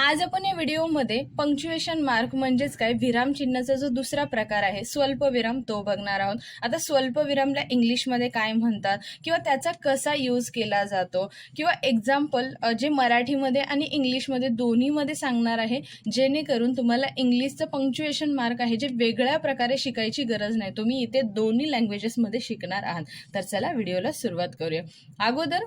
आज आपण या व्हिडिओमध्ये पंक्च्युएशन मार्क म्हणजेच काय? विरामचिन्हाचा जो दुसरा प्रकार आहे स्वल्पविराम तो बघणार आहोत. आता स्वल्पविरामला इंग्लिशमध्ये काय म्हणतात? किंवा त्याचा कसा यूज केला जातो? किंवा एक्झाम्पल जे मराठीमध्ये आणि इंग्लिशमध्ये दोन्हीमध्ये सांगणार आहे जेणेकरून तुम्हाला इंग्लिशचं पंक्च्युएशन मार्क आहे जे वेगळ्या प्रकारे शिकायची गरज नाही. तुम्ही इथे दोन्ही लँग्वेजेसमध्ये शिकणार आहात. तर चला व्हिडिओला सुरुवात करूया. अगोदर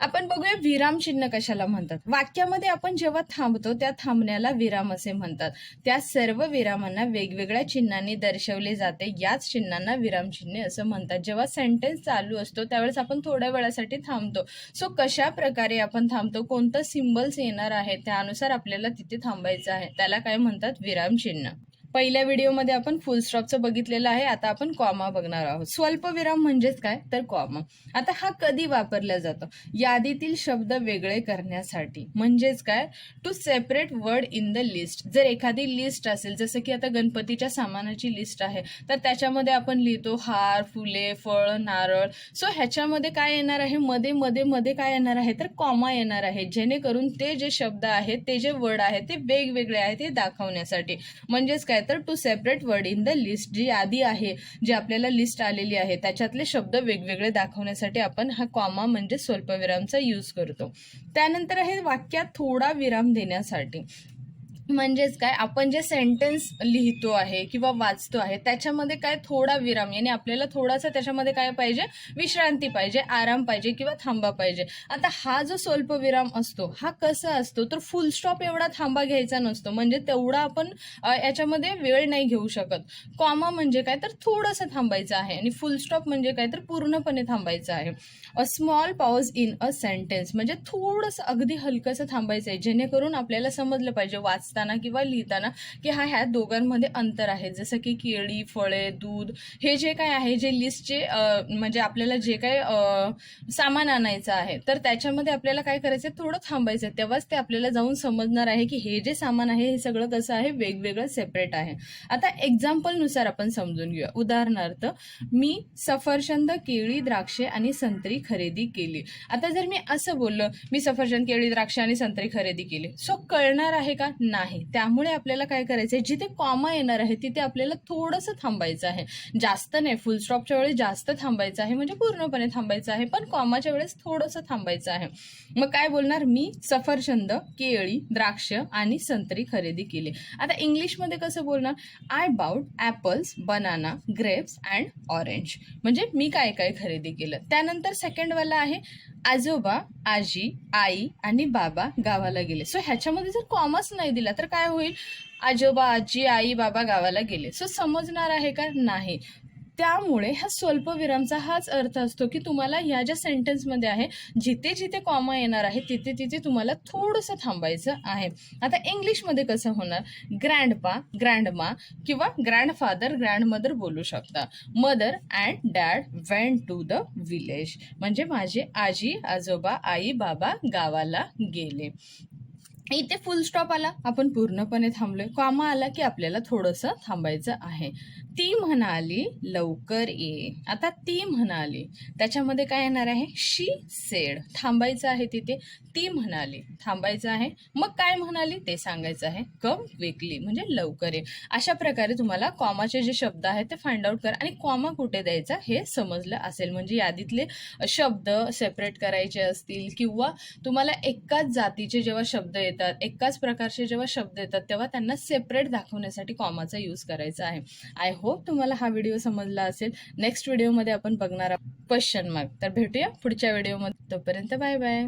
आपण बघूया विराम चिन्ह कशाला म्हणतात. वाक्यामध्ये आपण जेव्हा थांबतो त्या थांबण्याला विराम असे म्हणतात. त्या सर्व विरामांना वेगवेगळ्या चिन्हांनी दर्शवले जाते. याच चिन्हांना विराम चिन्हे असं म्हणतात. जेव्हा सेंटेन्स चालू असतो त्यावेळेस आपण थोड्या वेळासाठी थांबतो. सो कशा प्रकारे आपण थांबतो? कोणतं सिम्बल्स येणार आहे? त्यानुसार आपल्याला तिथे थांबायचं आहे. त्याला काय म्हणतात? विराम चिन्ह. पहिल्या व्हिडिओमध्ये आपण फुल स्टॉपचं बघितलेलं आहे. आता आपण कॉमा बघणार आहोत. स्वल्पविराम म्हणजेच काय? तर कॉमा आता हा कधी वापरला जातो? यादीतील शब्द वेगळे करण्यासाठी. म्हणजेच काय? To separate word in the list जर एखादी लिस्ट असेल जसं की आता गणपतीच्या सामानाची लिस्ट आहे तर त्याच्यामध्ये आपण लिहितो हार फुले फळ नारळ. सो ह्याच्यामध्ये काय येणार आहे? मध्ये मध्ये मध्ये काय येणार आहे? तर कॉमा येणार आहे. जेणेकरून ते जे शब्द आहेत ते जे वर्ड आहेत ते वेगवेगळे आहेत ते दाखवण्यासाठी. म्हणजेच काय? तर to separate word in the list जी यादी आहे जी आपल्याला लिस्ट आलेली आहे त्याच्यातले शब्द वेगवेगळे दाखवण्यासाठी आपण हा कॉमा म्हणजे स्वल्पविरामचा यूज करतो. त्यानंतर आहे वाक्यात थोडा विराम देण्यासाठी. म्हणजेच काय आपण जे सेंटेन्स लिहितो आहे किंवा वाचतो आहे त्याच्यामध्ये काय थोडा विराम याने आपल्याला थोडासा त्याच्यामध्ये काय पाहिजे? विश्रांती पाहिजे आराम पाहिजे किंवा थांबा पाहिजे. आता हा जो स्वल्प विराम असतो हा कसा असतो? तर फुल स्टॉप एवढा थांबा घ्यायचा नसतो. म्हणजे तेवढा आपण याच्यामध्ये वेळ नाही घेऊ शकत. कॉमा म्हणजे काय? तर थोडंसं थांबायचं आहे. आणि फुल स्टॉप म्हणजे काय? तर पूर्णपणे थांबायचं आहे. A small pause in a sentence म्हणजे थोडंसं अगदी हलकंसं थांबायचं आहे जेणेकरून आपल्याला समजलं पाहिजे वाच वाचताना किंवा लिहिताना की हा ह्या दोघांमध्ये अंतर आहे. जसं की केळी फळे दूध हे जे काय आहे जे लिस्टचे म्हणजे आपल्याला जे काय सामान आणायचं आहे तर त्याच्यामध्ये आपल्याला काय करायचं थोडं थांबायचं तेव्हाच ते आपल्याला जाऊन समजणार आहे की हे जे सामान आहे हे सगळं कसं आहे वेगवेगळं सेपरेट आहे. आता एक्झाम्पलनुसार आपण समजून घेऊया. उदाहरणार्थ मी सफरचंद केळी द्राक्षे आणि संत्री खरेदी केली. आता जर मी असं बोललं मी सफरचंद केळी द्राक्षे आणि संत्री खरेदी केली. सो कळणार आहे का? नाही. त्यामुळे आपल्याला काय करायचं आहे जिथे कॉमा येणार आहे तिथे आपल्याला थोडंसं थांबायचं आहे. जास्त नाही फुल स्टॉपच्या वेळेस जास्त थांबायचं आहे म्हणजे पूर्णपणे थांबायचं आहे पण कॉमाच्या वेळेस थोडंसं थांबायचं आहे. मग काय बोलणार? मी सफरचंद केळी द्राक्ष आणि संत्री खरेदी केली. आता इंग्लिशमध्ये कसं बोलणार? I bought apples banana grapes and orange म्हणजे मी काय काय खरेदी केलं? त्यानंतर सेकंडवाला आहे आजोबा आजी आई आणि बाबा गावाला गेले. सो ह्याच्यामध्ये जर कॉमर्स नाही दिला तर काय होईल? आजोबा आजी आई बाबा गावाला गेले. सो समजणार आहे का? नाही. त्यामुळे ह्या स्वल्पविरामचा हाच अर्थ असतो की तुम्हाला ह्या ज्या सेंटेन्समध्ये आहे जिथे जिथे कॉमा येणार आहे तिथे तिथे तुम्हाला थोडंसं थांबायचं आहे. आता इंग्लिशमध्ये कसं होणार? ग्रँडपा ग्रँडमा किंवा ग्रँडफादर ग्रँडमदर बोलू शकता. Mother and dad went to the village म्हणजे माझे आजी आजोबा आई बाबा गावाला गेले. इथे फुल स्टॉप आला. आपण पूर्णपणे थांबलोय. कॉमा आला की आपल्याला थोडंसं थांबायचं आहे. ती म्हणाली लवकर ये. आता ती म्हणाली त्याच्यामध्ये काय येणार आहे? She said. थांबायचं आहे तिथे. ती म्हणाली थांबायचं आहे. मग काय म्हणाली? ते सांगायचं आहे कम क्विकली म्हणजे लवकर ये. अशा प्रकारे तुम्हाला कॉमाचे जे शब्द आहेत ते फाइंड आउट करा. आणि कॉमा कुठे द्यायचा हे समजलं असेल. म्हणजे यादीतले शब्द सेपरेट करायचे असतील किंवा तुम्हाला एकाच जातीचे जेव्हा शब्द येतात एकाच प्रकारचे जेव्हा शब्द येतात तेव्हा त्यांना सेपरेट दाखवण्यासाठी कॉमाचा यूज करायचा आहे. आय होप तुम्हाला हा व्हिडिओ समजला असेल. नेक्स्ट व्हिडिओमध्ये आपण बघणार क्वेश्चन मार्क तर भेटूया पुढच्या व्हिडिओमध्ये तोपर्यंत बाय बाय